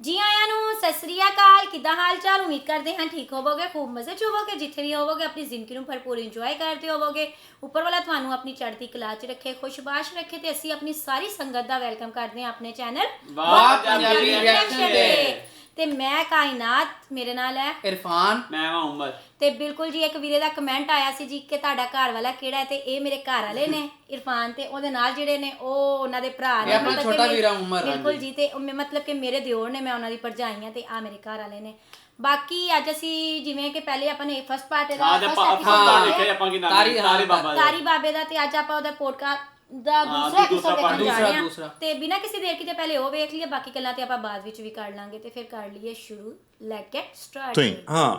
ਜੀ ਆਇਆਂ ਨੂੰ, ਸਤਿ ਸ੍ਰੀ ਅਕਾਲ। ਕਿੱਦਾਂ ਹਾਲ ਚਾਲ ਉਮੀਦ ਕਰਦੇ ਹਾਂ ਠੀਕ ਹੋਵੋਗੇ, ਖੂਬ ਮਜ਼ੇ ਚ ਹੋਵੋਗੇ, ਜਿੱਥੇ ਵੀ ਹੋਵੋਗੇ, ਆਪਣੀ ਜ਼ਿੰਦਗੀ ਨੂੰ ਭਰਪੂਰ ਇੰਜੋਏ ਕਰਦੇ ਹੋਵੋਗੇ। ਉੱਪਰ ਵਾਲਾ ਤੁਹਾਨੂੰ ਆਪਣੀ ਚੜ੍ਹਦੀ ਕਲਾ 'ਚ ਰੱਖੇ, ਖੁਸ਼ਬਾਸ਼ ਰੱਖੇ ਤੇ ਅਸੀਂ ਆਪਣੀ ਸਾਰੀ ਸੰਗਤ ਦਾ ਵੈਲਕਮ ਕਰਦੇ ਹਾਂ ਆਪਣੇ ਚੈਨਲ ਵਾਹ, ਪੰਜਾਬੀ ਰਿਐਕਸ਼ਨ ਦੇ ਤੇ ਮੈਂ ਕਾਇਨਾਤ ਮੇਰੇ ਨਾਲ ਹੈ। ਇਰਫਾਨ। ਮੈਂ ਵਾਂ ਉਮਰ। ਤੇ ਬਿਲਕੁਲ ਜੀ ਇੱਕ ਵੀਰੇ ਦਾ ਕਮੈਂਟ ਆਇਆ ਸੀ ਜੀ ਕਿ ਤੁਹਾਡਾ ਘਰ ਵਾਲਾ ਕਿਹੜਾ ਹੈ ਤੇ ਇਹ ਮੇਰੇ ਘਰ ਵਾਲੇ ਨੇ ਇਰਫਾਨ ਤੇ ਉਹਦੇ ਨਾਲ ਜਿਹੜੇ ਨੇ ਉਹ ਉਹਨਾਂ ਦੇ ਭਰਾ ਨੇ। ਇਹ ਆਪਣਾ ਮਤਲਬ ਕਿ ਛੋਟਾ ਮੇਰੇ- ਵੀਰਾ ਉਮਰ, ਬਿਲਕੁਲ ਜੀ ਤੇ ਉਹ ਮੈਂ- ਮਤਲਬ ਕਿ ਮੇਰੇ ਦਿਓਰ ਨੇ ਮੈਂ ਉਹਨਾਂ ਦੀ ਭਰਜਾਈ ਹਾਂ ਤੇ ਆ ਮੇਰੇ ਘਰ ਵਾਲੇ ਨੇ। ਬਾਕੀ ਅੱਜ ਅਸੀਂ ਜਿਵੇਂ ਕਿ ਪਹਿਲੇ ਆਪਾਂ ਨੇ ਫਸਟ ਪਾਰਟ ਦਾ ਹਾਂ ਤੇ first ਆਪਾਂ episode ਆਪਾਂ ਦੇਖਿਆ। ਦੇਖਿਆ ਆਪਾਂ ਕੀ ਨਾਮ ਤਾਰੀ- ਤਾਰੀ ਬਾਬਾ ਦਾ ਤਾਰੀ ਬਾਬੇ ਦਾ ਤੇ ਅੱਜ ਆਪਾਂ ਉਹਦਾ ਪੋਡਕਾਸਟ ਦਾ ਹਾਂ, ਦੂਸਰਾ ਦੂਸਰਾ ਐਪੀਸੋਡ part, ਜਾ ਦੂਸਰਾ- ਰਹੇ ਹਾਂ। ਦੂਸਰਾ। ਤੇ ਬਿਨਾਂ ਕਿਸੇ ਦੇਰ ਕੀਤੇ ਪਹਿਲੇ ਉਹ ਵੇਖ ਲਈਏ ਬਾਕੀ ਗੱਲਾਂ ਤੇ ਆਪਾਂ ਬਾਅਦ ਵਿੱਚ ਵੀ ਕਰ ਲਾਂਗੇ ਤੇ ਫਿਰ ਕਰ ਲਈਏ ਸ਼ੁਰੂ। ਲੈਟ ਗੈਟ ਸਟਾਰਟ ਤੁਸੀਂ ਹਾਂ।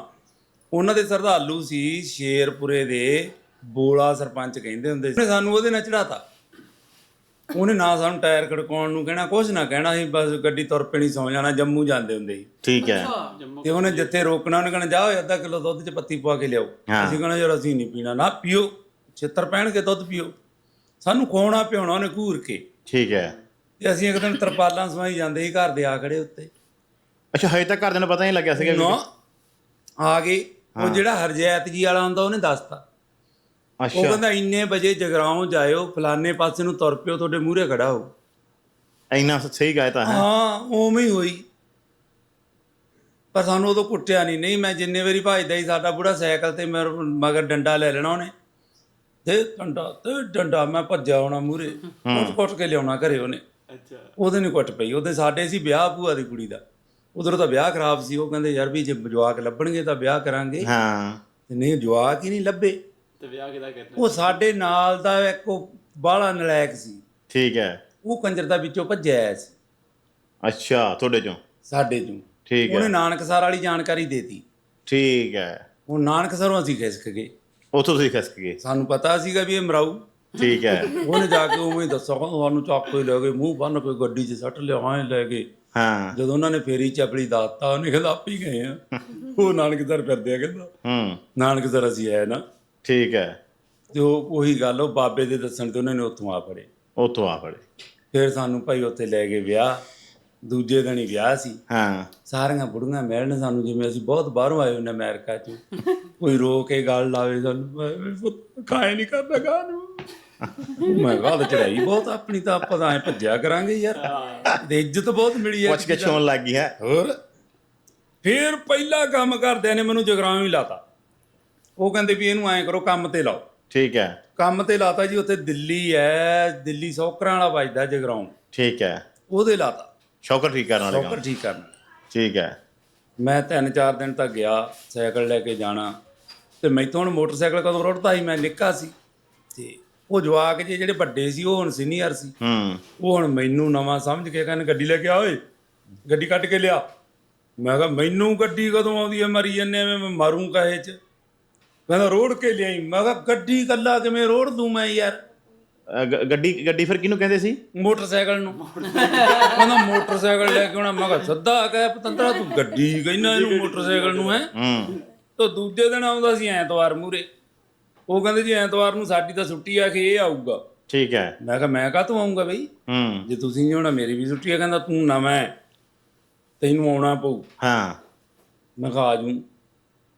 ਉਹਨਾਂ ਦੇ ਸਰਦਾਲੂ ਸੀ ਸ਼ੇਰਪੁਰੇ ਦੇ ਬੋਲਾ ਸਰਪੰਚ ਕਹਿੰਦੇ ਹੁੰਦੇ ਸੀ। ਉਹਨੇ ਸਾਨੂੰ ਉਹਦੇ ਨਾਲ ਚੜਾਤਾ ਉਹਨੇ ਨਾ ਸਾਨੂੰ ਟਾਇਰ ਖੜਕਾਉਣ ਨੂੰ ਕਹਿਣਾ ਕੁਝ ਨਾ ਕਹਿਣਾ ਸੀ ਬਸ ਗੱਡੀ ਤੁਰ ਪੈਣੀ ਸੌ ਜਾਣਾ ਜੰਮੂ ਜਾਂਦੇ ਹੁੰਦੇ ਸੀ। ਠੀਕ ਹੈ। ਤੇ ਉਹਨੇ ਜਿੱਥੇ ਰੋਕਣਾ ਉਹਨੇ ਕਹਿਣਾ ਜਾਓ ਅੱਧਾ ਕਿਲੋ ਦੁੱਧ 'ਚ ਪੱਤੀ ਪਵਾ ਕੇ ਲਿਆਓ। ਹਾਂ। ਅਸੀਂ ਕਹਿਣਾ ਯਾਰ ਅਸੀਂ ਨਹੀਂ ਪੀਣਾ ਨਾ ਪੀਓ। ਛਿੱਤਰ ਪਹਿਣ ਕੇ ਦੁੱਧ ਪੀਓ। ਸਾਨੂੰ ਖਵਾਉਣਾ ਪਿਆਉਣਾ ਉਹਨੇ ਘੂਰ ਕੇ। ਠੀਕ ਹੈ। ਤੇ ਅਸੀਂ ਇੱਕ ਦਿਨ ਤਰਪਾਲਾਂ ਸਵਾਈ ਜਾਂਦੇ ਸੀ ਘਰ ਦੇ ਆ ਖੜੇ ਉੱਤੇ। ਅੱਛਾ ਹਜੇ ਤੱਕ ਘਰਦਿਆਂ ਨੂੰ ਪਤਾ ਨਹੀਂ ਲੱਗਿਆ ਸੀਗਾ ਵੀ- ਨਾ ਆ ਗਏ। ਉਹ ਜਿਹੜਾ ਹਰਜੈਤ ਜੀ ਵਾਲਾ ਹੁੰਦਾ ਉਹਨੇ ਦੱਸਤਾ। ਉਹ ਅੱਛਾ। ਕਹਿੰਦਾ ਇੰਨੇ ਵਜੇ ਜਗਰਾਉਂ ਜਾਇਓ ਫਲਾਣੇ ਪਾਸੇ ਨੂੰ ਤੁਰ ਪਿਓ ਤੁਹਾਡੇ ਮੂਹਰੇ ਖੜਾ ਹੋ। ਇੰਨਾ ਸਹੀ ਗਾਇ ਤਾਂ ਹੈ। ਹਾਂ ਉਵੇਂ ਹੀ ਹੋਈ। ਪਰ ਸਾਨੂੰ ਉਦੋਂ ਕੁੱਟਿਆ ਨਹੀਂ ਨਹੀਂ ਮੈਂ ਜਿੰਨੇ ਵਾਰੀ ਭਜਦਾ ਸੀ ਸਾਡਾ ਬੁੜਾ ਸਾਈਕਲ ਤੇ ਮੇਰੇ ਮਗਰ ਡੰਡਾ ਲੈ ਲੈਣਾ ਉਹਨੇ। ਤੇ ਡੰਡਾ ਤੇ ਡੰਡਾ ਮੈਂ ਭੱਜਿਆ ਆਉਣਾ ਮੂਹਰੇ। ਕੁੱਟ ਕੁੱਟ ਕੇ ਲਿਆਉਣਾ ਘਰੇ ਉਹਨੇ। ਅੱਛਾ। ਉਹਦੇ ਨਹੀਂ ਕੁੱਟ ਪਈ। ਉਹਦੇ ਸਾਡੇ ਸੀ ਵਿਆਹ ਭੂਆ ਦੀ ਕੁੜੀ ਦਾ। ਉਧਰ ਤਾਂ ਵਿਆਹ ਖਰਾਬ ਸੀ। ਉਹ ਕਹਿੰਦੇ ਯਾਰ ਵੀ ਜੇ ਜਵਾਕ ਲੱਭਣਗੇ ਤਾਂ ਵਿਆਹ ਕਰਾਂਗੇ। ਹਾਂ। ਤੇ ਨਹੀਂ ਜਵਾਕ ਹੀ ਨਹੀਂ ਲੱਭੇ। ਤੇ ਵਿਆਹ ਕਿਦਾ ਕਰਨਾ ਉਹ ਸਾਡੇ ਨਾਲ ਦਾ ਇੱਕ ਉਹ ਬਾਹਲਾ ਨਲਾਇਕ ਸੀ। ਠੀਕ ਹੈ। ਉਹ ਕੰਜਰ ਦਾ ਵਿੱਚੋਂ ਭੱਜਿਆ ਆਇਆ ਸੀ। ਅੱਛਾ ਤੁਹਾਡੇ ਚੋਂ? ਸਾਡੇ ਚੋਂ। ਠੀਕ ਉਹਨੇ ਹੈ ਨਾਨਕਸਰ ਵਾਲੀ ਜਾਣਕਾਰੀ ਦੇਤੀ। ਠੀਕ ਹੈ। ਉਹ ਨਾਨਕਸਰੋਂ ਅਸੀਂ ਖਿਸਕ ਗਏ। ਉੱਥੋਂ ਤੁਸੀਂ ਖਸਕ ਗਏ। ਸਾਨੂੰ ਪਤਾ ਸੀਗਾ ਵੀ ਇਹ ਮਰਾਊ। ਠੀਕ ਹੈ। ਉਹਨੇ ਜਾ ਕੇ ਉਵੇਂ ਦੱਸਿਆ ਸਾਨੂੰ ਚੱਕ ਕੇ ਲੈ ਗਏ ਮੂੰਹ ਬੰਨ ਕੇ ਗੱਡੀ 'ਚ ਸੱਟ ਲਿਆ ਐਂ ਲੈ ਗਏ। ਹਾਂ। ਜਦੋਂ ਉਹਨਾਂ ਨੇ ਫੇਰੀ ਚਪੜੀ ਦੱਸਤਾ ਉਹਨੇ ਕਹਿੰਦਾ ਆਪ ਹੀ ਗਏ ਆ। ਉਹ ਨਾਨਕਸਰ ਫਿਰਦੇ ਆ ਕਹਿੰਦਾ। ਹੂੰ। ਨਾਨਕਸਰ ਅਸੀਂ ਆਏ ਨਾ। ਠੀਕ ਹੈ। ਤੇ ਉਹ ਉਹੀ ਗੱਲ ਉਹ ਬਾਬੇ ਦੇ ਦੱਸਣ ਤੇ ਉਹਨਾਂ ਨੇ ਉੱਥੋਂ ਆ ਫੜੇ। ਉੱਥੋਂ ਆ ਫੜੇ। ਫਿਰ ਸਾਨੂੰ ਭਾਈ ਉੱਥੇ ਲੈ ਗਏ ਵਿਆਹ। ਦੂਜੇ ਦਿਨ ਹੀ ਵਿਆਹ ਸੀ। ਹਾਂ। ਸਾਰੀਆਂ ਬੁੜੀਆਂ ਮਿਲਣ ਸਾਨੂੰ ਜਿਵੇਂ ਅਸੀਂ ਬਹੁਤ ਬਾਹਰੋਂ ਆਏ ਹੁੰਨੇ ਅਮਰੀਕਾ ਚ। ਕੋਈ ਰੋ ਕੇ ਗੱਲ ਲਾਵੇ ਸਾਨੂੰ ਖਾਏ ਨਹੀਂ ਕਰਦਾ ਗਾ ਨੂੰ। ਮੈਂ ਗੱਲ ਚੜਾਈ ਬਹੁਤ ਆਪਣੀ ਤਾਂ ਆਪਾਂ ਤਾਂ ਐ ਭੱਜਿਆ ਕਰਾਂਗੇ ਯਾਰ। ਤੇ ਇੱਜ਼ਤ ਬਹੁਤ ਮਿਲੀ ਹੈ। ਪੁੱਛ ਕੇ ਛੋਣ ਲੱਗ ਗਈ ਹੈ। ਹੋਰ? ਫਿਰ ਪਹਿਲਾ ਕੰਮ ਕਰਦਿਆਂ ਨੇ ਮੈਨੂੰ ਜਗਰਾਉਂ ਹੀ ਲਾਤਾ। ਉਹ ਕਹਿੰਦੇ ਵੀ ਇਹਨੂੰ ਐਂ ਕਰੋ ਕੰਮ ਤੇ ਲਾਓ। ਠੀਕ ਹੈ। ਕੰਮ ਤੇ ਲਾਤਾ ਜੀ ਉੱਥੇ ਦਿੱਲੀ ਐ ਦਿੱਲੀ ਸੌਕਰਾਂ ਵਾਲਾ ਵੱਜਦਾ ਜਗਰਾਉਂ। ਠੀਕ ਹੈ। ਉਹਦੇ ਲਾਤਾ। ਸ਼ੌਕਰ ਠੀਕ ਕਰਨ ਵਾਲੇ ਸੌਕਰ ਠੀਕ ਕਰਨਾ। ਠੀਕ ਹੈ। ਮੈਂ ਤਿੰਨ ਚਾਰ ਦਿਨ ਤੱਕ ਗਿਆ ਸਾਈਕਲ ਲੈ ਕੇ ਜਾਣਾ। ਤੇ ਮੈਥੋਂ ਹੁਣ ਮੋਟਰਸਾਈਕਲ ਕਦੋਂ ਰੁੜਦਾ ਸੀ ਮੈਂ ਨਿੱਕਾ ਸੀ। ਤੇ ਉਹ ਜਵਾਕ ਜੇ ਜਿਹੜੇ ਵੱਡੇ ਸੀ ਉਹ ਹੁਣ ਸੀਨੀਅਰ ਸੀ। ਹੂੰ। ਉਹ ਹੁਣ ਮੈਨੂੰ ਨਵਾਂ ਸਮਝ ਕੇ ਕਹਿੰਦੇ ਗੱਡੀ ਲੈ ਕੇ ਆ ਓਏ ਗੱਡੀ ਕੱਢ ਕੇ ਲਿਆ। ਮੈਂ ਕਿਹਾ ਮੈਨੂੰ ਗੱਡੀ ਕਦੋਂ ਆਉਂਦੀ ਹੈ ਮਰੀ ਜੰਨੇ ਮੈਂ ਮਾਰੂੰ ਕਹੇ ਚ? ਕਹਿੰਦਾ ਰੋੜ ਕੇ ਲਿਆਈ। ਮੈਂ ਕਿਹਾ ਗੱਡੀ ਕੱਲਾ ਕਿਵੇਂ ਰੋੜ ਦੂੰ ਮੈਂ ਯਾਰ? ਅ, ਗ- ਗੱਡੀ ਗੱਡੀ ਫਿਰ ਕਿਹਨੂੰ ਕਹਿੰਦੇ ਸੀ? ਮੋਟਰਸਾਈਕਲ ਨੂੰ। ਕਹਿੰਦਾ ਮੋਟਰਸਾਈਕਲ ਲੈ ਕੇ ਆਉਣਾ। ਮੈਂ ਕਿਹਾ ਸੱਦਾ ਆ ਗਿਆ ਪਤੰਦਰਾ ਤੂੰ ਗੱਡੀ ਕਹਿੰਦਾ ਇਹਨੂੰ ਮੋਟਰਸਾਈਕਲ ਨੂੰ ਹੈ? ਹੂੰ। ਤਾਂ ਦੂਜੇ ਦਿਨ ਆਉਂਦਾ ਸੀ ਐਤਵਾਰ ਮੂਰੇ ਉਹ ਕਹਿੰਦੇ ਜੀ ਐਤਵਾਰ ਨੂੰ ਸਾਡੀ ਤਾਂ ਛੁੱਟੀ ਆ ਕਿ ਇਹ ਆਊਗਾ। ਠੀਕ ਹੈ। ਮੈਂ ਕਿਹਾ ਮੈਂ ਕਾਹਤੋਂ ਆਉਂਗਾ ਬਈ? ਹੂੰ। ਜੇ ਤੁਸੀਂ ਨਹੀਂ ਹੋਣਾ ਮੇਰੀ ਵੀ ਛੁੱਟੀ ਆ। ਕਹਿੰਦਾ ਤੂੰ ਨਵਾਂ ਹੈ, ਤੈਨੂੰ ਆਉਣਾ ਪਊ। ਹਾਂ। ਮੈਂ ਕਿਹਾ ਆ ਜੂੰ।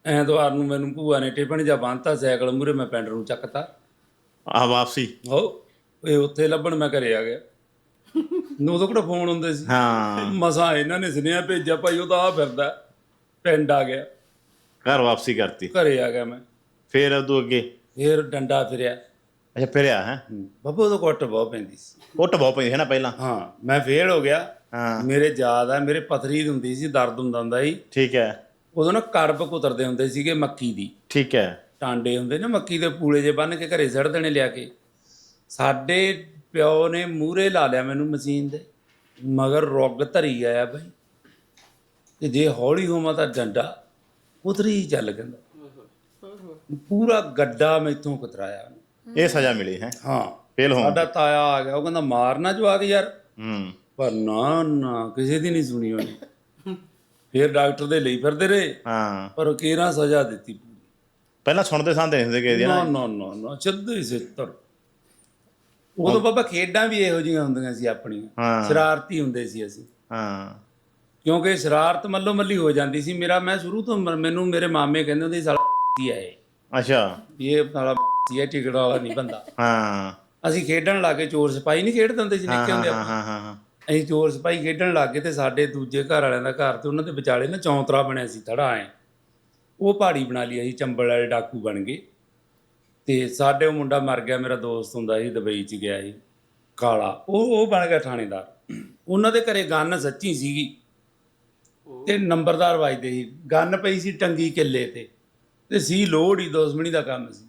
ਐਤਵਾਰ ਨੂੰ ਮੈਨੂੰ ਭੂਆ ਨੇ ਟਿਫਨ ਜਾਂ ਬੰਨਤਾ ਸਾਈਕਲ ਮੂਰੇ ਮੈਂ ਪਿੰਡ ਨੂੰ ਚੱਕਤਾ। ਆ ਵਾਪਸੀ। ਹੋ ਇਹ ਉੱਥੇ ਲੱਭਣ ਮੈਂ ਘਰੇ ਆ ਗਿਆ। ਨੂੰ ਉਦੋਂ ਕਿਹੜਾ ਫੋਨ ਹੁੰਦੇ ਸੀ। ਹਾਂ। ਮਸਾ ਇਹਨਾਂ ਨੇ ਸੁਨੇਹਾ ਭੇਜਿਆ ਭਾਈ ਉਹ ਤਾਂ ਆ ਫਿਰਦਾ। ਪਿੰਡ ਆ ਗਿਆ। ਘਰ ਵਾਪਸੀ ਕਰਤੀ। ਘਰੇ ਆ ਗਿਆ ਮੈਂ। ਫਿਰ ਉਦੋਂ ਅੱਗੇ? ਫੇਰ ਡੰਡਾ ਫਿਰਿਆ। ਅੱਛਾ ਫਿਰ ਆ ਹੈ। ਬੱਬੂ ਉਦੋਂ ਕੁੱਟ ਬਹੁਤ ਪੈਂਦੀ ਸੀ। ਕੁੱਟ ਬਹੁਤ ਪਈ ਹੈ ਨਾ ਪਹਿਲਾਂ? ਹਾਂ ਮੈਂ ਫੇਲ ਹੋ ਗਿਆ। ਹਾਂ। ਮੇਰੇ ਯਾਦ ਆ ਮੇਰੇ ਪਥਰੀ ਹੁੰਦੀ ਸੀ ਦਰਦ ਹੁੰਦਾ ਹੁੰਦਾ ਸੀ। ਠੀਕ ਹੈ। ਉਦੋਂ ਨਾ ਕੜਬ ਕੁਤਰਦੇ ਹੁੰਦੇ ਸੀਗੇ ਮੱਕੀ ਦੀ। ਠੀਕ ਹੈ। ਟਾਂਡੇ ਹੁੰਦੇ ਨਾ ਮੱਕੀ ਦੇ ਪੂਲੇ ਜੇ ਬੰਨ ਕੇ ਘਰੇ ਸੜ ਦੇਣੇ ਲਿਆ ਕੇ। ਸਾਡੇ ਪਿਓ ਨੇ ਮੂਰੇ ਲਾ ਲਿਆ ਮੈਨੂੰ ਮਸ਼ੀਨ ਦੇ ਮਗਰ ਰੁੱਗ ਧਰੀ ਆਇਆ ਬਈ। ਤੇ ਜੇ ਹੌਲੀ ਹੋਵਾਂ ਤਾਂ ਡੰਡਾ ਉਤਰੀ ਹੀ ਚੱਲ ਕਹਿੰਦਾ। ਪੂਰਾ ਗੱਡਾ ਮੈਥੋਂ ਕੁਤਰਾਇਆ। ਇਹ ਸਜ਼ਾ ਮਿਲੀ ਹੈ। ਹਾਂ। ਫੇਲ ਹੋ ਸਾਡਾ ਤਾਇਆ ਆ ਗਿਆ ਉਹ ਕਹਿੰਦਾ ਮਾਰਨਾ ਜਵਾਕ ਯਾਰ। ਹੂੰ। ਪਰ ਨਾ ਨਾ ਕਿਸੇ ਦੀ ਨਹੀਂ ਸੁਣੀ ਉਹਨੇ। ਫਿਰ ਡਾਕਟਰ ਦੇ ਲਈ ਫਿਰਦੇ ਰਹੇ। ਹਾਂ। ਪਰ ਉਹ ਕਿਹੜਾ ਸਜ਼ਾ ਦਿੱਤੀ। ਪਹਿਲਾਂ ਸੁਣਦੇ ਸਾਂਦੇ ਨਹੀਂ ਹੁੰਦੇ ਕਿਸੇ ਦੀ ਨਾ ਨਾ। ਨਾ ਨਾ ਨਾ ਸਿੱਧੇ ਸਿੱਤਰ। ਉਦੋਂ ਬਾਬਾ ਖੇਡਾਂ ਵੀ ਇਹੋ ਜਿਹੀਆਂ ਹੁੰਦੀਆਂ ਸੀ ਆਪਣੀਆਂ। ਸ਼ਰਾਰਤੀ ਹੁੰਦੇ ਸੀ ਅਸੀਂ। ਹਾਂ। ਕਿਉਂਕਿ ਸ਼ਰਾਰਤ ਮੱਲੋ ਮੱਲੀ ਹੋ ਜਾਂਦੀ ਸੀ। ਮੇਰਾ ਮੈਂ ਸ਼ੁਰੂ ਤੋਂ ਮੈਨੂੰ ਮੇਰੇ ਮਾਮੇ ਕਹਿੰਦੇ ਹੁੰਦੇ ਸੀ ਸਾਲਾ ਹੈ ਇਹ। ਅੱਛਾ। ਇਹ ਸਾਲਾ ਹੀ ਹੈ ਟਿਕਟ ਵਾਲਾ ਨਹੀਂ ਬੰਦਾ। ਹਾਂ। ਅਸੀਂ ਖੇਡਣ ਲੱਗੇ ਚੋਰ ਸਿਪਾਹੀ ਨਹੀਂ ਖੇਡਦੇ ਹੁੰਦੇ ਸੀ ਨਿੱਕੇ ਹੁੰਦੇ ਹਾਂ ਆਪਾਂ। ਹਾਂ ਹਾਂ ਹਾਂ। ਅਸੀਂ ਚੋਰ ਸਿਪਾਹੀ ਖੇਡਣ ਲੱਗੇ ਤੇ ਸਾਡੇ ਦੂਜੇ ਘਰ ਵਾਲਿਆਂ ਦਾ ਘਰ ਤੇ ਉਹਨਾਂ ਦੇ ਵਿਚਾਲੇ ਨਾ ਚੌਂਤਰਾ ਬਣਿਆ ਸੀ ਥੜਾ ਐ। ਉਹ ਪਹਾੜੀ ਬਣਾ ਲਈ ਅਸੀਂ ਚੰਬਲ ਵਾਲੇ ਡਾਕੂ ਬਣ ਗਏ। ਤੇ ਸਾਡੇ ਉਹ ਮੁੰਡਾ ਮਰ ਗਿਆ ਮੇਰਾ ਦੋਸਤ ਹੁੰਦਾ ਸੀ ਦੁਬਈ ਚ ਗਿਆ ਸੀ ਕਾਲਾ। ਉਹ ਉਹ ਬਣ ਗਿਆ ਥਾਣੇਦਾਰ। ਉਹਨਾਂ ਦੇ ਘਰੇ ਗੰਨ ਸੱਚੀ ਸੀਗੀ। ਤੇ ਨੰਬਰਦਾਰ ਵੱਜਦੇ ਸੀ। ਗੰਨ ਪਈ ਸੀ ਟੰਗੀ ਕਿੱਲੇ ਤੇ। ਤੇ ਸੀ ਲੋੜ ਹੀ ਦੁਸ਼ਮਣੀ ਦਾ ਕੰਮ ਸੀ।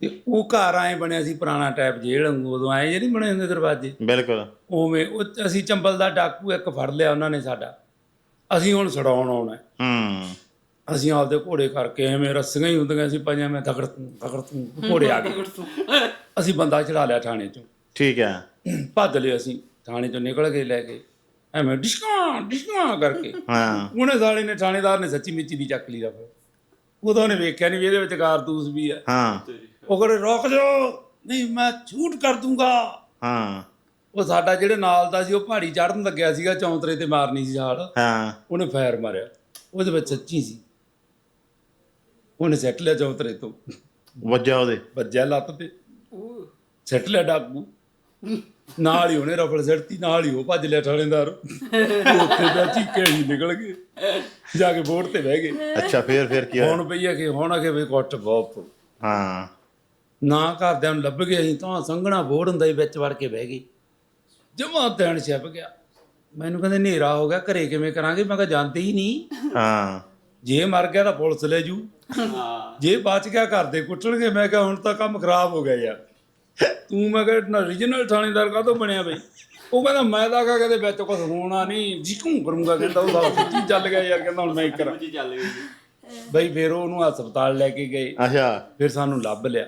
ਤੇ ਉਹ ਘਰ ਆਏ ਬਣਿਆ ਸੀ ਪੁਰਾਣਾ ਟਾਈਪ ਜੇਲ੍ਹ ਵਾਂਗੂ। ਉਦੋਂ ਆਏ ਜਿਹੜੇ ਬਣੇ ਹੁੰਦੇ ਦਰਵਾਜ਼ੇ। ਬਿਲਕੁਲ। ਉਵੇਂ ਉਹ ਅਸੀਂ ਚੰਬਲ ਦਾ ਡਾਕੂ ਇੱਕ ਫੜ ਲਿਆ ਉਹਨਾਂ ਨੇ ਸਾਡਾ। ਅਸੀਂ ਹੁਣ ਛਡਾਉਣ ਆਉਣਾ। ਹੈ। ਅਸੀਂ ਆਪਦੇ ਘੋੜੇ ਕਰਕੇ ਐਵੇਂ ਰੱਸੀਆਂ ਹੀ ਹੁੰਦੀਆਂ ਸੀ ਪੰਜਾਂ ਮੈਂ ਤਕੜ ਤਕੜ ਤੂੰ ਘੋੜੇ ਆ ਗਏ। ਅਸੀਂ ਬੰਦਾ ਚੜਾ ਲਿਆ ਥਾਣੇ ਚੋਂ। ਠੀਕ ਹੈ ਭੱਜ ਲਏ ਅਸੀਂ ਥਾਣੇ ਚੋਂ ਨਿਕਲ ਗਏ ਲੈ ਕੇ ਐਵੇਂ ਡਿਸ਼ਕਾਂ ਡਿਸ਼ਕਾਂ ਕਰਕੇ। ਹਾਂ। ਉਹਨੇ ਸਾਲੇ ਨੇ ਥਾਣੇਦਾਰ ਨੇ ਸੱਚੀ ਮਿੱਚੀ ਦੀ ਚੱਕ ਲਈ ਦਾ ਫਿਰ। ਉਦੋਂ ਉਹਨੇ ਵੇਖਿਆ ਨਹੀਂ ਵੀ ਇਹਦੇ ਵਿੱਚ ਕਾਰਤੂਸ ਵੀ ਆ। ਹਾਂ। ਉਹ ਕਹਿੰਦੇ ਰੁਕ ਜਾਓ ਨਹੀਂ ਮੈਂ ਛੂਟ ਕਰ ਦੂੰਗਾ। ਹਾਂ। ਉਹ ਸਾਡਾ ਜਿਹੜੇ ਨਾਲ ਦਾ ਸੀ ਉਹ ਪਹਾੜੀ ਚੜਨ ਲੱਗਿਆ ਸੀਗਾ ਚੌਂਤਰੇ ਤੇ ਮਾਰਨੀ ਸੀ ਛਾਲ। ਹਾਂ। ਉਹਨੇ ਫਾਇਰ ਮਾਰਿਆ। ਉਹਦੇ ਵਿੱਚ ਸੱਚੀ ਸੀ। ਉਹਨੇ ਸੱਟ ਲਿਆ ਚੌਂਤਰੇ ਤੋਂ। ਵੱਜਾ ਉਹਦੇ। ਵੱਜਿਆ ਲੱਤ ਤੇ। ਸੱਟ ਲਿਆ ਡਾਕੂ। ਨਾਲ ਹੀ ਉਹਨੇ ਰਫਲ ਸੱਟਤੀ ਨਾਲ ਹੀ ਉਹ ਭੱਜ ਲਿਆ ਥਾਣੇਦਾਰ। ਉੱਥੇ ਦਾ ਚੀਕੇ ਹੀ ਨਿਕਲ ਗਏ। ਜਾ ਕੇ ਬੋਰਡ ਤੇ ਬਹਿ ਗਏ। ਅੱਛਾ ਫੇਰ ਫੇਰ ਕੀ ਹੋਇਆ? ਹੁਣ ਪਈ ਆ ਕਿ ਹੁਣ ਅਗੇ ਵੀ ਕੁੱਟ ਬਹੁਤ। ਹਾਂ। ਨਾ ਘਰਦਿਆਂ ਨੂੰ ਲੱਭ ਗਏ ਅਸੀਂ ਤਾਂ ਸੰਘਣਾ ਬੋੜ ਹੁੰਦਾ ਹੀ ਵਿੱਚ ਵੜ ਕੇ ਬਹਿ ਗਏ। ਜਮਾ ਦੇਣ ਛਿਪ ਗਿਆ। ਮੈਨੂੰ ਕਹਿੰਦੇ ਹਨੇਰਾ ਹੋ ਗਿਆ ਘਰੇ ਕਿਵੇਂ ਕਰਾਂਗੇ? ਮੈਂ ਕਿਹਾ ਜਾਂਦੇ ਹੀ ਨਹੀਂ। ਹਾਂ। ਜੇ ਮਰ ਗਿਆ ਤਾਂ ਪੁਲਿਸ ਲੈ ਜੂ। ਜੇ ਬਚ ਗਿਆ ਘਰ ਦੇ ਕੁੱਟਣਗੇ ਮੈਂ ਕਿਹਾ ਹੁਣ ਤਾਂ ਕੰਮ ਖਰਾਬ ਹੋ ਗਿਆ ਯਾਰ। ਤੂੰ ਮੈਂ ਕਿਹਾ ਰੀਜਨਲ ਥਾਣੇਦਾਰ ਕਾਹਤੋਂ ਬਣਿਆ ਬਈ? ਉਹ ਕਹਿੰਦਾ ਮੈਂ ਤਾਂ ਕਹਾ ਕਹਿੰਦੇ ਵਿੱਚ ਕੁਝ ਹੋਣਾ ਨਹੀਂ। ਜਿਕੂ ਕਰੂੰਗਾ ਕਹਿੰਦਾ ਉਹ ਸਾਲਾ ਸੱਚੀ ਚੱਲ ਗਿਆ ਯਾਰ ਕਹਿੰਦਾ ਹੁਣ ਮੈਂ ਕੀ ਕਰਾਂ। ਚੱਲ ਗਈ ਬਈ ਫਿਰ ਉਹਨੂੰ ਹਸਪਤਾਲ ਲੈ ਕੇ ਗਏ। ਅੱਛਾ। ਫਿਰ ਸਾਨੂੰ ਲੱਭ ਲਿਆ।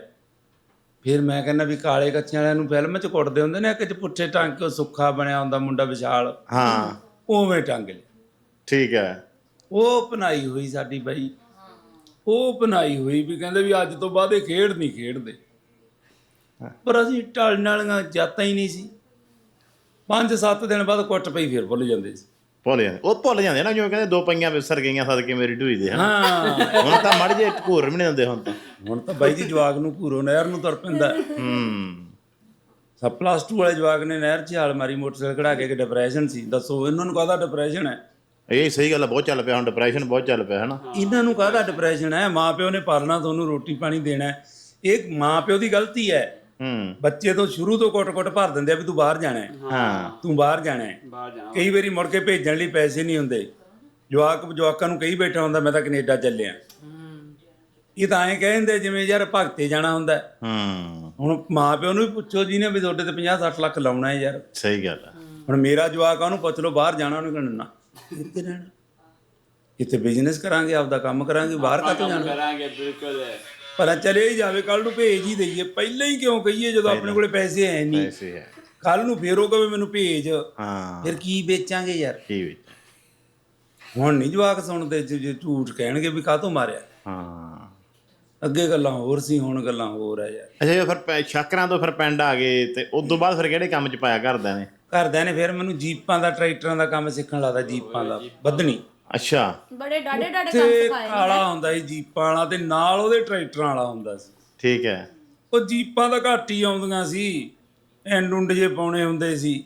ਫਿਰ ਮੈਂ ਕਹਿੰਦਾ ਵੀ ਕਾਲੇ ਕੱਚਿਆਂ ਵਾਲਿਆਂ ਨੂੰ ਫਿਲਮ 'ਚ ਕੁੱਟਦੇ ਹੁੰਦੇ ਨੇ ਇੱਕ 'ਚ ਪੁੱਠੇ ਟੰਗ ਕੇ ਉਹ ਸੁੱਖਾ ਬਣਿਆ ਹੁੰਦਾ ਮੁੰਡਾ ਵਿਸ਼ਾਲ। ਹਾਂ। ਉਵੇਂ ਟੰਗ ਲਿਆ। ਠੀਕ ਹੈ। ਉਹ ਪਨਾਈ ਹੋਈ ਸਾਡੀ ਬਾਈ। ਉਹ ਪਨਾਈ ਹੋਈ ਵੀ ਕਹਿੰਦੇ ਵੀ ਅੱਜ ਤੋਂ ਬਾਅਦ ਇਹ ਖੇਡ ਨਹੀਂ ਖੇਡਦੇ। ਪਰ ਅਸੀਂ ਟਲਣ ਵਾਲੀਆਂ ਜਾਤਾਂ ਹੀ ਨਹੀਂ ਸੀ। ਪੰਜ ਸੱਤ ਦਿਨ ਬਾਅਦ ਕੁੱਟ ਪਈ ਫਿਰ ਭੁੱਲ ਜਾਂਦੇ ਸੀ। ਭੁੱਲ ਜਾਂਦੇ। ਉਹ ਭੁੱਲ ਜਾਂਦੇ ਨਾ ਜਿਵੇਂ ਕਹਿੰਦੇ ਦੋ ਪਈਆਂ ਵਿਸਰ ਗਈਆਂ ਸਦਕੇ ਮੇਰੀ ਢੂਈ ਦੇ ਹਾਂ। ਹੁਣ ਤਾਂ ਮੜ ਜੇ ਘੂਰ ਵੀ ਨਹੀਂ ਹੁੰਦੇ ਹੁਣ ਤਾਂ। ਹੁਣ ਤਾਂ ਬਾਈ ਜੀ ਜਵਾਗ ਨੂੰ ਘੂਰੋ ਨਹਿਰ ਨੂੰ ਤੁਰ ਪੈਂਦਾ। ਹੂੰ। ਸਭ ਪਲੱਸ 2 ਵਾਲੇ ਜਵਾਗ ਨੇ ਨਹਿਰ 'ਚ ਹਾਲ ਮਾਰੀ ਮੋਟਰਸਾਈਕਲ ਕਢਾ ਕੇ ਕਿ ਡਿਪਰੈਸ਼ਨ ਸੀ। ਦੱਸੋ ਇਹਨਾਂ ਨੂੰ ਕਾਹਦਾ ਡਿਪਰੈਸ਼ਨ ਹੈ? ਇਹ ਸਹੀ ਗੱਲ ਆ ਬਹੁਤ ਚੱਲ ਪਿਆ ਹੁਣ ਡਿਪਰੈਸ਼ਨ ਬਹੁਤ ਚੱਲ ਪਿਆ ਹਨਾ? ਇਹਨਾਂ ਨੂੰ ਕਾਹਦਾ ਡਿਪਰੈਸ਼ਨ ਹੈ ਮਾਂ ਪਿਓ ਨੇ ਪਾਲਣਾ ਤੁਹਾਨੂੰ ਰੋਟੀ ਪਾਣੀ ਦੇਣਾ। ਹੈ। ਇਹ ਮਾਂ ਪਿਓ ਦੀ ਗਲਤੀ ਹੈ ਹੂੰ। ਬੱਚੇ ਤੋਂ ਸ਼ੁਰੂ ਤੋਂ ਕੁੱਟ-ਕੁੱਟ ਭਰ ਦਿੰਦੇ ਆ ਵੀ ਤੂੰ ਬਾਹਰ ਜਾਣਾ ਹੈ। ਹਾਂ। ਤੂੰ ਬਾਹਰ ਜਾਣਾ ਹੈ ਬਾਹਰ ਜਾ ਕਈ ਵਾਰੀ ਮੁੜ ਕੇ ਭੇਜਣ ਲਈ ਪੈਸੇ ਨਹੀਂ ਹੁੰਦੇ। ਜਵਾਕ ਜਵਾਕਾਂ ਨੂੰ ਕਈ ਬੈਠਾ ਹੁੰਦਾ ਮੈਂ ਤਾਂ ਕੈਨੇਡਾ ਚੱਲਿਆ। ਇਹ ਤਾਂ ਐਂ ਕਹਿੰਦੇ ਜਿਵੇਂ ਯਾਰ ਭਗਤੇ ਜਾਣਾ ਹੁੰਦਾ ਹੈ। ਹੂੰ। ਹੁਣ ਮਾਂ ਪਿਓ ਨੂੰ ਵੀ ਪੁੱਛੋ ਜਿਹਨੇ ਵੀ ਤੁਹਾਡੇ ਤੇ 50 60 ਲੱਖ ਲਾਉਣਾ ਹੈ ਯਾਰ। ਸਹੀ ਗੱਲ ਆ। ਹੁਣ ਮੇਰਾ ਜਵਾਕ ਆ ਉਹਨੂੰ ਪੁੱਛ ਲਓ ਬਾਹਰ ਜਾਣਾ ਉਹਨੂੰ ਕਹਿਣਾ ਨਾ ਇੱਥੇ ਰਹਿਣਾ ਇੱਥੇ ਬਿਜ਼ਨਸ ਕਰਾਂਗੇ ਆਪਦਾ ਕੰਮ ਕਰਾਂਗੇ ਬਾਹਰ ਕਾਹਤੋਂ ਜਾਣਾ? ਕਰਾਂਗੇ ਬਿਲਕੁਲ। ਭਲਾ ਚਲੇ ਹੀ ਜਾਵੇ ਕੱਲ ਨੂੰ ਭੇਜ ਹੀ ਦਈਏ। ਪਹਿਲਾਂ ਹੀ ਕਿਉਂ ਕਹੀਏ ਜਦੋਂ ਆਪਣੇ ਕੋਲੇ ਪੈਸੇ ਹੈ ਨਹੀਂ? ਐਸੇ ਹੈ। ਕੱਲ ਨੂੰ ਫੇਰ ਉਹ ਕਵੇ ਮੈਨੂੰ ਭੇਜ। ਹਾਂ। ਫਿਰ ਕੀ ਵੇਚਾਂਗੇ ਯਾਰ? ਕੀ ਵਿੱਚ ਹੁਣ ਨਹੀਂ ਜਵਾਕ ਸੁਣਦੇ ਜੇ ਜੇ ਝੂਠ ਕਹਿਣਗੇ ਵੀ ਕਾਹਤੋਂ ਮਾਰਿਆ? ਹਾਂ। ਅੱਗੇ ਗੱਲਾਂ ਹੋਰ ਸੀ ਹੁਣ ਗੱਲਾਂ ਹੋਰ ਆ ਯਾਰ। ਅੱਛਾ ਫਿਰ ਸ਼ਾਕਰਾਂ ਤੋਂ ਫਿਰ ਪਿੰਡ ਆ ਗਏ ਤੇ ਉਸ ਤੋਂ ਬਾਅਦ ਫਿਰ ਕਿਹੜੇ ਕੰਮ 'ਚ ਪਾਇਆ ਘਰਦਿਆਂ ਨੇ? ਘਰਦਿਆਂ ਨੇ ਫਿਰ ਮੈਨੂੰ ਜੀਪਾਂ ਦਾ ਟਰੈਕਟਰਾਂ ਦਾ ਕੰਮ ਸਿੱਖਣ ਲਾਦਾ ਜੀਪਾਂ ਦਾ। ਵਧਣੀ ਅੱਛਾ। ਬੜੇ ਡਾਡੇ ਡਾਡੇ ਕੰਮ ਤੇ ਸਿਖਾਏ ਕਾਲਾ ਹੁੰਦਾ ਸੀ ਜੀਪਾਂ ਵਾਲਾ ਤੇ ਨਾਲ ਉਹਦੇ ਟਰੈਕਟਰਾਂ ਵਾਲਾ ਹੁੰਦਾ ਸੀ। ਠੀਕ ਹੈ। ਉਹ ਜੀਪਾਂ ਤਾਂ ਘੱਟ ਹੀ ਆਉਂਦੀਆਂ ਸੀ ਐਂਡ ਉਂਡ ਜੇ ਪਾਉਣੇ ਹੁੰਦੇ ਸੀ।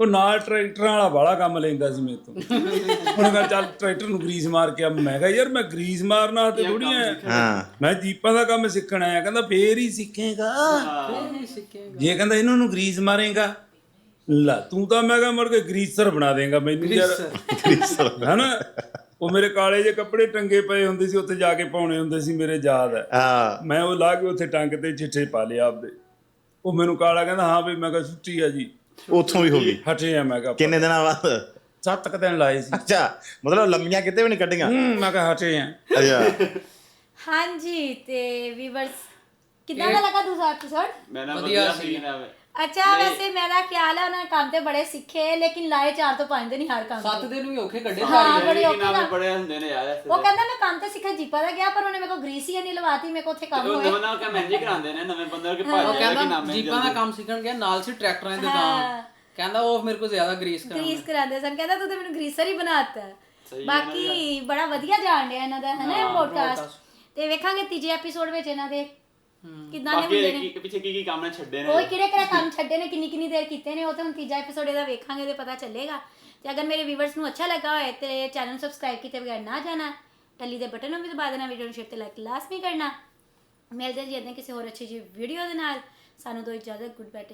ਉਹ ਨਾਲ ਟਰੈਕਟਰਾਂ ਵਾਲਾ ਬਾਹਲਾ ਕੰਮ ਲੈਂਦਾ ਸੀ ਮੇਰੇ ਤੋਂ। ਉਹਨੇ ਕਿਹਾ ਚੱਲ ਟਰੈਕਟਰ ਨੂੰ ਗਰੀਸ ਮਾਰ ਕੇ ਆ ਮੈਂ ਕਿਹਾ ਯਾਰ ਮੈਂ ਗਰੀਸ ਮਾਰਨਾ ਤੇ ਥੋੜੀ ਐ। ਹਾਂ। ਮੈਂ ਜੀਪਾਂ ਦਾ ਕੰਮ ਸਿੱਖਣਾ ਆ ਕਹਿੰਦਾ ਫੇਰ ਹੀ ਸਿੱਖੇਗਾ। ਜੇ ਕਹਿੰਦਾ ਇਹਨਾਂ ਨੂੰ ਗਰੀਸ ਮਾਰੇਗਾ ਲਾ ਤੂੰ ਤਾਂ ਮੈਂ ਕਿਹਾ ਮੜ ਕੇ ਗਰੀਸਰ ਬਣਾ ਦੇਗਾ ਮੈਨੂੰ ਯਾਰ। ਹਨਾ? ਉਹ ਮੇਰੇ ਕਾਲੇ ਜੇ ਕੱਪੜੇ ਟੰਗੇ ਪਏ ਹੁੰਦੇ ਸੀ ਉੱਥੇ ਜਾ ਕੇ ਪਾਉਣੇ ਹੁੰਦੇ ਸੀ ਮੇਰੇ ਯਾਦ। ਹੈ। ਹਾਂ ਮੈਂ ਉਹ ਲਾ ਕੇ ਉੱਥੇ ਟੰਗ ਤੇ ਚਿੱਠੇ ਪਾ ਲਿਆ ਆਪਦੇ। ਉਹ ਮੈਨੂੰ ਕਾਲਾ ਕਹਿੰਦਾ ਹਾਂ ਵੀ ਮੈਂ ਕਿਹਾ ਛੁੱਟੀ ਆ ਜੀ। ਉੱਥੋਂ ਵੀ ਹੋ ਗਈ। ਹਟੇ ਆ ਮੈਂ ਕਿਹਾ ਕਿੰਨੇ ਦਿਨਾਂ ਬਾਅਦ? ਸੱਤ ਕੁ ਦਿਨ ਲਾਏ ਸੀ। ਅੱਛਾ ਮਤਲਬ ਲੰਮੀਆਂ ਕਿਤੇ ਵੀ ਨਹੀਂ ਕੱਢੀਆਂ? ਹੂੰ ਮੈਂ ਕਿਹਾ ਹਟੇ ਆ। ਅੱਛਾ। ਹਾਂਜੀ ਤੇ ਵੀਵਰਸ ਕਿਦਾਂ ਦਾ ਲੱਗਾ ਦੂਸਰਾ ਐਪੀਸੋਡ ਮੈਂ ਨਾ ਵਧੀਆ ਸੀ ਅੱਛਾ ਵੈਸੇ ਮੇਰਾ ਖਿਆਲ ਹੈ ਉਹਨਾਂ ਨੇ ਕੰਮ ਤੇ ਬੜੇ ਸਿੱਖੇ ਲੇਕਿਨ ਲਾਏ 4 ਤੋਂ 5 ਦਿਨ ਹੀ ਹਰ ਕੰਮ ਸੱਤ ਦਿਨ ਵੀ ਔਖੇ ਕੱਢੇ ਹਾਂ ਬੜੇ ਔਖੇ ਨਾਮ ਕੰਮ। ਬੜੇ ਹੁੰਦੇ ਨੇ ਯਾਰ ਉਹ ਕਹਿੰਦਾ ਮੈਂ ਕੰਮ ਤੇ ਸਿੱਖਿਆ ਜੀਪਾ ਦਾ ਗਿਆ ਪਰ ਉਹਨੇ ਮੇਰੇ ਕੋ ਗਰੀਸੀ ਨਹੀਂ ਲਵਾਤੀ ਮੇਰੇ ਕੋ ਉੱਥੇ ਕੰਮ ਉਹ ਹੋਇਆ ਨਵਾਂ ਨਵਾਂ ਕੰਮ ਇੰਜ ਹੀ ਕਰਾਉਂਦੇ ਨੇ ਨਵੇਂ ਬੰਦੇ ਕਿ ਉਹ ਭਾਜੀ ਕਿ ਕਹਿੰਦਾ ਜੀਪਾਂ ਦਾ ਕੰਮ ਸਿੱਖਣ ਗਿਆ ਨਾਲ ਸੀ ਟਰੈਕਟਰਾਂ ਦੀ ਦੁਕਾਨ। ਕਹਿੰਦਾ ਉਹ ਮੇਰੇ ਕੋਲ ਜ਼ਿਆਦਾ ਗਰੀਸ ਕਰਾਉਂਦਾ। ਗਰੀਸ ਕਰਾਉਂਦੇ ਸਨ। ਕਹਿੰਦਾ ਤੂੰ ਤੇ ਮੈਨੂੰ ਗਰੀਸਰ ਹੀ ਬਣਾਤਾ। ਬਾਕੀ ਬੜਾ ਵਧੀਆ ਜਾਣ ਡਿਆ ਇਹਨਾਂ ਦਾ ਹਨਾ ਹਾਂ, ਪੋਡਕਾਸਟ। ਤੇ ਵੇਖਾਂਗੇ ਤੀਜੇ ਐਪੀਸੋਡ ਵਿੱਚ ਇਹਨਾਂ ਦੇ। ਕਿਦਾਂ ਦੇ ਬਾਕੀ ਹੁੰਦੇ ਨੇ? ਕੀ- ਪਿੱਛੇ ਕੀ ਕੀ ਕੰਮ ਨੇ ਛੱਡੇ ਉਹ ਨੇ ਕਿਹੜੇ ਕਿਹੜੇ ਕੰਮ ਛੱਡੇ ਨੇ? ਕਿੰਨੀ ਕਿੰਨੀ ਦੇਰ ਕੀਤੇ ਨੇ? ਉਹ ਤੇ ਹੁਣ ਤੀਜਾ ਐਪੀਸੋਡ ਇਹਦਾ ਵੇਖਾਂਗੇ ਤੇ ਪਤਾ ਚੱਲੇਗਾ। ਤੇ ਅਗਰ ਮੇਰੇ ਵੀਵਰਸ ਨੂੰ ਅੱਛਾ ਲੱਗਾ ਹੋਏ ਤੇ ਚੈਨਲ ਨੂੰ ਸਬਸਕ੍ਰਾਈਬ ਕੀਤੇ ਬਗੈਰ ਨਾ ਜਾਣਾ ਟੱਲੀ ਦੇ ਬਟਨ ਨੂੰ ਵੀ ਦਬਾ ਦੇਣਾ ਵੀਡੀਓ ਨੂੰ ਸ਼ੇਅਰ ਤੇ ਲਾਈਕ ਲਾਜ਼ਮੀ ਕਰਨਾ। ਮਿਲਦੇ ਜੀ ਇਦਾਂ ਕਿਸੇ ਹੋਰ ਅੱਛੀ ਜੀ ਵੀਡੀਓ ਦੇ ਨਾਲ। ਸਾਨੂੰ ਦੋ ਇਜਾਜ਼ਤ ਗੁੱਡ ਬਾਏ